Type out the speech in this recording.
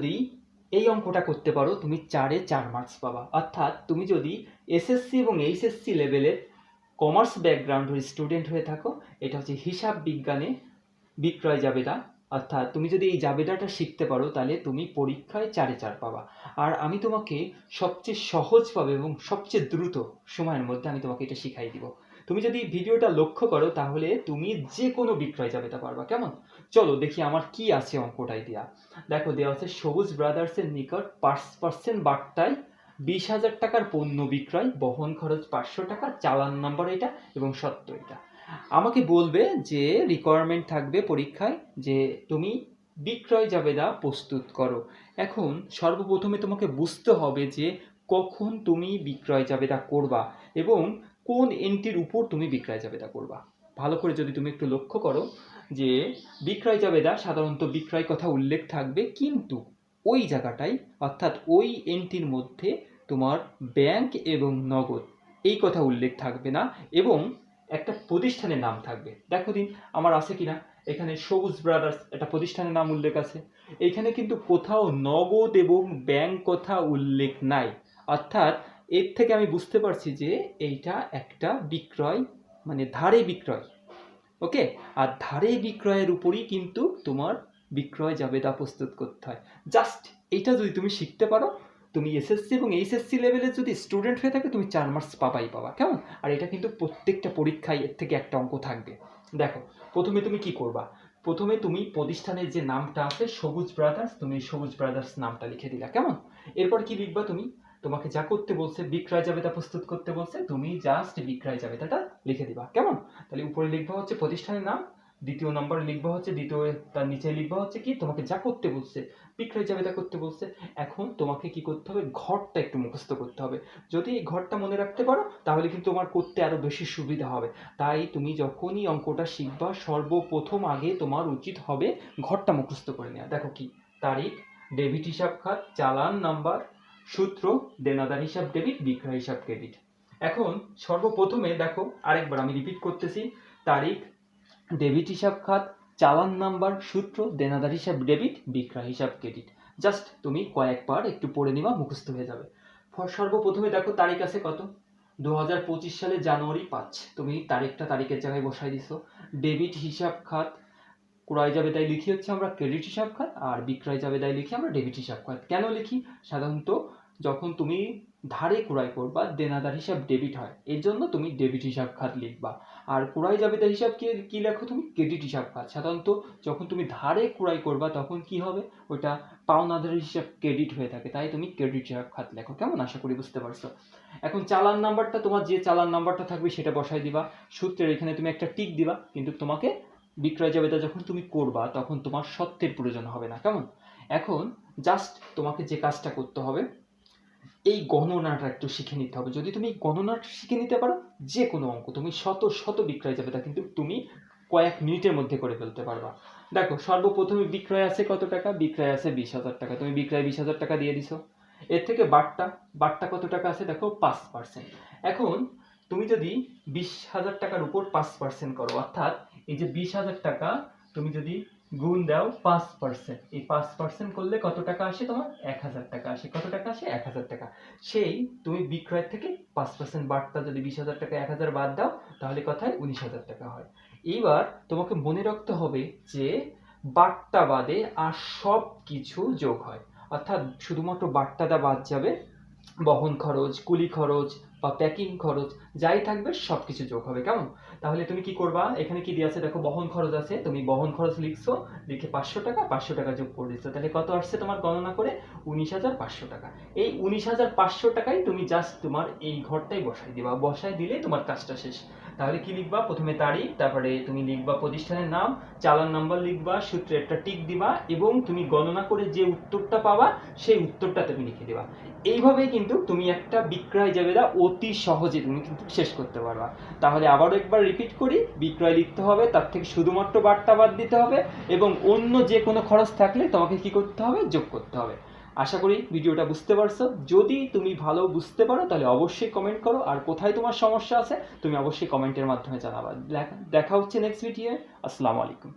যদি এই অঙ্কটা করতে পারো, তুমি চারে চার মার্কস পাবা। অর্থাৎ তুমি যদি এসএসসি এবং এইচএসসি লেভেলের কমার্স ব্যাকগ্রাউন্ডের স্টুডেন্ট হয়ে থাকো, এটা হচ্ছে হিসাব বিজ্ঞানে বিক্রয় জাবেদা। অর্থাৎ তুমি যদি এই জাবেদাটা শিখতে পারো, তাহলে তুমি পরীক্ষায় চারে চার পাবা। আর আমি তোমাকে সবচেয়ে সহজভাবে এবং সবচেয়ে দ্রুত সময়ের মধ্যে আমি তোমাকে এটা শিখাই দিব। তুমি যদি ভিডিওটা লক্ষ্য করো, তাহলে তুমি যে কোনো বিক্রয় জাবেদা পারবা। কেমন? চলো দেখি আমার কি আছে অঙ্কটাই দেয়া দেখো, দেওয়া আছে সবুজ ব্রাদার্সের নিকট পাঁচ পার্সেন্ট বার্তায় বিশ হাজার টাকার পণ্য বিক্রয়, বহন খরচ পাঁচশো টাকা, চালান নাম্বার এটা এবং সত্য এটা। আমাকে বলবে যে রিকোয়ারমেন্ট থাকবে পরীক্ষায় যে তুমি বিক্রয় জাবেদা প্রস্তুত করো। এখন সর্বপ্রথমে তোমাকে বুঝতে হবে যে কখন তুমি বিক্রয় জাবেদা করবা এবং কোন এন্ট্রির উপর তুমি বিক্রয় জাবেদা করবা? ভালো করে যদি তুমি একটু লক্ষ্য করো যে, বিক্রয় জাবেদা সাধারণত বিক্রয় কথা উল্লেখ থাকবে, কিন্তু ওই জায়গাটাই, অর্থাৎ ওই এন্ট্রির মধ্যে তোমার ব্যাংক এবং নগদ, এই কথা উল্লেখ থাকবে না এবং একটা প্রতিষ্ঠানের নাম থাকবে। দেখো দিন, আমার আছে কিনা? এখানে সবুজ ব্রাদার্স একটা প্রতিষ্ঠানের নাম উল্লেখ আছে। এখানে কিন্তু কোথাও নগদ এবং ব্যাংক কথা উল্লেখ নাই। অর্থাৎ এর থেকে আমি বুঝতে পারছি যে এইটা একটা বিক্রয় মানে ধারে বিক্রয়, ওকে? আর ধারে বিক্রয়ের উপরই কিন্তু তোমার বিক্রয় জাবেদা প্রস্তুত করতে হয়। জাস্ট এইটা যদি তুমি শিখতে পারো, তুমি এসএসসি এবং এইচএসসি লেভেলের যদি স্টুডেন্ট হয়ে থাকে, তুমি চার মার্কস পাবাই পাবা, কেমন? আর এটা কিন্তু প্রত্যেকটা পরীক্ষায় এর থেকে একটা অঙ্ক থাকবে। দেখো, প্রথমে তুমি কি করবা? প্রথমে তুমি প্রতিষ্ঠানের যে নামটা আছে, সবুজ ব্রাদার্স, তুমি সবুজ ব্রাদার্স নামটা লিখে দিলা, কেমন? এরপর কি লিখবা তুমি? তোমাকে যা করতে বলছে, বিক্রয় জাবেদা প্রস্তুত করতে বলছে, তুমি জাস্ট বিক্রয় জাবেদাটা লিখে দিবা। কেমন? তাহলে উপরে লিখবা হচ্ছে প্রতিষ্ঠানের নাম, দ্বিতীয় নম্বর লিখবা হচ্ছে, দ্বিতীয় তার নিচে লিখবা হচ্ছে কি? তোমাকে যা করতে বলছে, বিক্রয় জাবেদা করতে বলছে, এখন তোমাকে কি করতে হবে? ঘরটা একটু মুখস্থ করতে হবে। যদি এই ঘরটা মনে রাখতে পারো, তাহলে কিন্তু তোমার করতে আরও বেশি সুবিধা হবে। তাই তুমি যখনই অঙ্কটা শিখবা, সর্বপ্রথম আগে তোমার উচিত হবে ঘরটা মুখস্থ করে নেওয়া। দেখো কি, তারিখ ডেবিট হিসাব খাত চালান নাম্বার সূত্র দেনাদার হিসাব ডেবিট বিক্রয় হিসাব ক্রেডিট এখন সর্বপ্রথমে দেখো, আরেকবার আমি রিপিট করতেছি, তারিখ ডেবিট হিসাব খাত, চালান নাম্বার সূত্র দেনাদার হিসাব ডেবিট বিক্রয় হিসাব ক্রেডিট জাস্ট তুমি কয়েকবার একটু পড়ে নিবা, মুখস্থ হয়ে যাবে। সর্বপ্রথমে দেখো, তারিখ আছে কত? দু হাজার পঁচিশ সালে জানুয়ারি পাঁচ। তুমি তারিখটা তারিখের জায়গায় বসাই দিছো। ডেবিট হিসাব খাত ক্রয় যাবে তাই লিখি হচ্ছে আমরা ক্রেডিট হিসাব খাত, আর বিক্রয় যাবে তাই লিখি আমরা ডেবিট হিসাব খাত। কেন লিখি? সাধারণত যখন তুমি ধারে ক্রয় করবা, দেনাদার হিসাব ডেবিট হয়। এর জন্য তুমি ডেবিট হিসাব খাত লিখবা। আর ক্রয় জাবেদা হিসাব কি কি লেখো তুমি? ক্রেডিট হিসাব খাত। সাধারণত যখন তুমি ধারে ক্রয় করবা, তখন কি হবে? ওটা পাওনাদার হিসাব ক্রেডিট হয়ে থাকে, তাই তুমি ক্রেডিট হিসাব খাত লেখো। কেমন? আশা করি বুঝতে পারছ। এখন চালান নাম্বারটা, তোমার যে চালান নাম্বারটা থাকবে, সেটা বসাই দিবা। সূত্রের এখানে তুমি একটা টিক দিবা, কিন্তু তোমাকে বিক্রয় জাবেদা যখন তুমি করবা, তখন তোমার সত্যের প্রয়োজন হবে না। কেমন? এখন জাস্ট তোমাকে যে কাজটা করতে হবে, এই গণনাটা একটু শিখে নিতে হবে। যদি তুমি গণনাটা শিখে নিতে পারো, যে কোনো অঙ্ক, তুমি শত শত বিক্রয় যাবে তা কিন্তু তুমি কয়েক মিনিটের মধ্যে করে ফেলতে পারবা। দেখো, সর্বপ্রথমে বিক্রয় আছে কত টাকা? বিক্রয় আছে বিশ হাজার টাকা। তুমি বিক্রয় বিশ হাজার টাকা দিয়ে দিছো। এর থেকে বাটটা বাটটা কত টাকা আছে? দেখো, পাঁচ পার্সেন্ট এখন তুমি যদি বিশ হাজার টাকার উপর পাঁচ পার্সেন্ট করো, অর্থাৎ এই যে বিশ হাজার টাকা তুমি যদি গুণ দাও পাঁচ পার্সেন্ট এই পাঁচ পার্সেন্ট করলে কত টাকা আসে তোমার? এক হাজার টাকা আসে। কত টাকা আসে? এক হাজার টাকা। সেই তুমি বিক্রয়ের থেকে পাঁচ পার্সেন্ট বার্তা যদি বিশ হাজার টাকা, এক হাজার বাদ দাও, তাহলে কথায় উনিশ হাজার টাকা হয়। এইবার তোমাকে মনে রাখতে হবে যে বার্তা বাদে আর সব কিছু যোগ হয়। অর্থাৎ শুধুমাত্র বার্তাটা বাদ যাবে বহন খরচ, কুলি খরচ বা প্যাকিং খরচ, যাই থাকবে সব কিছু যোগ হবে, কেমন? তাহলে তুমি কি করবা? এখানে কি দিয়ে আছে? দেখো, বহন খরচ আছে। তুমি বহন খরচ লিখছো, লিখে পাঁচশো টাকা পাঁচশো টাকা যোগ করে দিচ্ছ। তাহলে কত আসছে তোমার গণনা করে? উনিশ হাজার পাঁচশো টাকা। এই উনিশ হাজার পাঁচশো টাকাই তুমি জাস্ট তোমার এই ঘরটাই বসাই দিবা। বসাই দিলে তোমার কাজটা শেষ। তাহলে কি লিখবা? প্রথমে তারিখ, তারপরে তুমি লিখবা প্রতিষ্ঠানের নাম, চালান নাম্বার লিখবা, সূত্রে একটা টিক দিবা, এবং তুমি গণনা করে যে উত্তরটা পাবা, সেই উত্তরটা তুমি লিখে দিবা। এইভাবেই কিন্তু তুমি একটা বিক্রয় জাবেদা অতি সহজে তুমি কিন্তু শেষ করতে পারবা। তাহলে আবারও একবার রিপিট করি, বিক্রয় লিখতে হবে, তার থেকে শুধুমাত্র বার্তা বাদ দিতে হবে, এবং অন্য যে কোনো খরচ থাকলে তোমাকে কি করতে হবে? যোগ করতে হবে। আশা করি ভিডিওটা বুঝতে পারছ। যদি তুমি ভালো বুঝতে পারো, তাহলে অবশ্যই কমেন্ট করো। আর কোথায় তোমার সমস্যা আছে, তুমি অবশ্যই কমেন্টের মাধ্যমে জানাবা। দেখা- হচ্ছে নেক্সট ভিডিও আসসালামু আলাইকুম।